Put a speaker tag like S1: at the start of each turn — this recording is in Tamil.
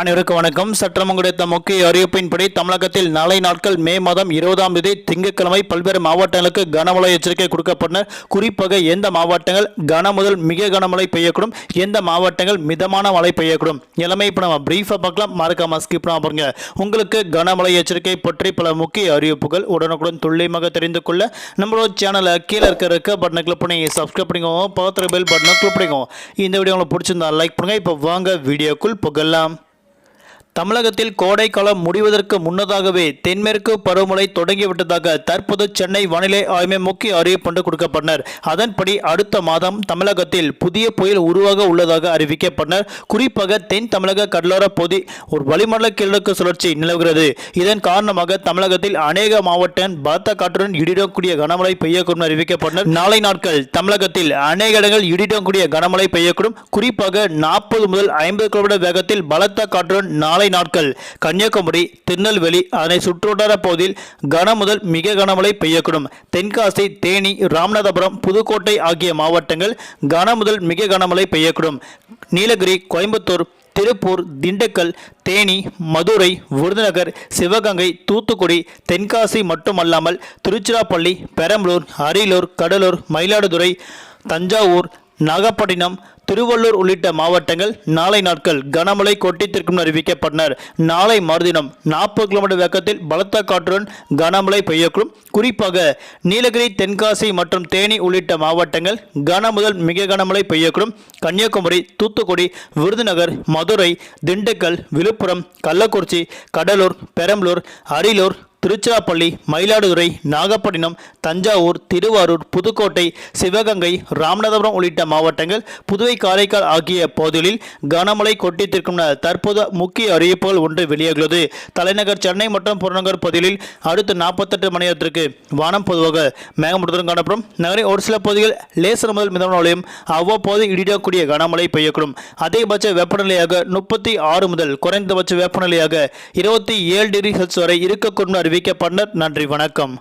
S1: அனைவருக்கும் வணக்கம். சற்றம் கிடைத்த முக்கிய அறிவிப்பின்படி தமிழகத்தில் நாளை நாட்கள் மே மாதம் இருபதாம் தேதி திங்கட்கிழமை பல்வேறு மாவட்டங்களுக்கு கனமழை எச்சரிக்கை கொடுக்கப்பட்டன. குறிப்பாக எந்த மாவட்டங்கள் கன முதல் மிக கனமழை பெய்யக்கூடும் எந்த மாவட்டங்கள் மிதமான மழை பெய்யக்கூடும். எல்லாமே இப்போ நம்ம பிரீஃபாக பார்க்கலாம். மறக்காம ஸ்கிப் பாருங்க உங்களுக்கு கனமழை எச்சரிக்கை பற்றி பல முக்கிய அறிவிப்புகள் உடனுக்குடன் துல்லியமாக தெரிந்து கொள்ள நம்மளோட சேனலை கீழே இருக்க இருக்க பட்டனை கிளிக் பண்ணி சப்ஸ்கிரைப் பண்ணிக்கோங்க. பக்கத்தில் பெல் பட்டனை கிளிக் பண்ணிக்கோங்க. இந்த வீடியோ உங்களுக்கு பிடிச்சிருந்தா லைக் பண்ணுங்கள் இப்போ வாங்க வீடியோக்குள் புகழலாம் தமிழகத்தில் கோடைக்காலம் முடிவதற்கு முன்னதாகவே தென்மேற்கு பருவமழை தொடங்கிவிட்டதாக தற்போது சென்னை வானிலை ஆய்வு முக்கிய அறிவிப்பு கொடுக்கப்பட்டனர். அதன்படி அடுத்த மாதம் தமிழகத்தில் புதிய புயல் உருவாக உள்ளதாக அறிவிக்கப்பட்டனர். குறிப்பாக தென் தமிழக கடலோர பகுதி ஒரு வளிமண்டல கிழக்கு சுழற்சி நிலவுகிறது. இதன் காரணமாக தமிழகத்தில் அநேக மாவட்டம் பலத்த காற்றுடன் இடிடக்கூடிய கனமழை பெய்யக்கூடும் அறிவிக்கப்பட்டனர். நாளை நாட்கள் தமிழகத்தில் அநேக இடங்கள் இடிடக்கூடிய கனமழை பெய்யக்கூடும். குறிப்பாக நாற்பது முதல் ஐம்பது கிலோமீட்டர் வேகத்தில் பலத்த காற்றுடன் நாளை நாட்கள். கன்னியாகுமரி திருநெல்வேலி அதனை சுற்றுவட்டார பகுதியில் கன முதல் மிக கனமழை பெய்யக்கூடும். தென்காசி தேனி ராமநாதபுரம் புதுக்கோட்டை ஆகிய மாவட்டங்கள் கன முதல் மிக கனமழை பெய்யக்கூடும். நீலகிரி கோயம்புத்தூர் திருப்பூர் திண்டுக்கல் தேனி மதுரை விருதுநகர் சிவகங்கை தூத்துக்குடி தென்காசி மட்டுமல்லாமல் திருச்சிராப்பள்ளி பெரம்பலூர் அரியலூர் கடலூர் மயிலாடுதுறை தஞ்சாவூர் நாகப்பட்டினம் திருவள்ளூர் உள்ளிட்ட மாவட்டங்கள் நாளை நாட்கள் கனமழை கொட்டித்திற்கும் அறிவிக்கப்பட்டனர். நாளை மறுதினம் நாற்பது கிலோமீட்டர் வேகத்தில் பலத்த காற்றுடன் கனமழை பெய்யக்கூடும். குறிப்பாக நீலகிரி தென்காசி மற்றும் தேனி உள்ளிட்ட மாவட்டங்கள் கன முதல் மிக கனமழை பெய்யக்கூடும். கன்னியாகுமரி தூத்துக்குடி விருதுநகர் மதுரை திண்டுக்கல் விழுப்புரம் கள்ளக்குறிச்சி கடலூர் பெரம்பலூர் அரியலூர் திருச்சிராப்பள்ளி மயிலாடுதுறை நாகப்பட்டினம் தஞ்சாவூர் திருவாரூர் புதுக்கோட்டை சிவகங்கை ராமநாதபுரம் உள்ளிட்ட மாவட்டங்கள் புதுவை காரைக்கால் ஆகிய பகுதிகளில் கனமழை கொட்டித்திருக்கும் தற்போது முக்கிய அறிவிப்புகள் ஒன்று வெளியாகியுள்ளது. தலைநகர் சென்னை மற்றும் புறநகர் பகுதிகளில் அடுத்த நாற்பத்தெட்டு மணி நேரத்திற்கு வானம் பொதுவாக மேகமூட்டத்துடன் காணப்படும். நகரின் ஒரு சில பகுதிகள் லேசர் முதல் மிதமான மழையும் அவ்வப்போது இடிடக்கூடிய கனமழை பெய்யக்கூடும். அதிகபட்ச வெப்பநிலையாக முப்பத்தி ஆறு முதல் குறைந்தபட்ச வெப்பநிலையாக இருபத்தி ஏழு டிகிரி செல்சியஸ் வரை இருக்கக்கூடும் அறிவிக்கப்பட்டனர் நன்றி வணக்கம்.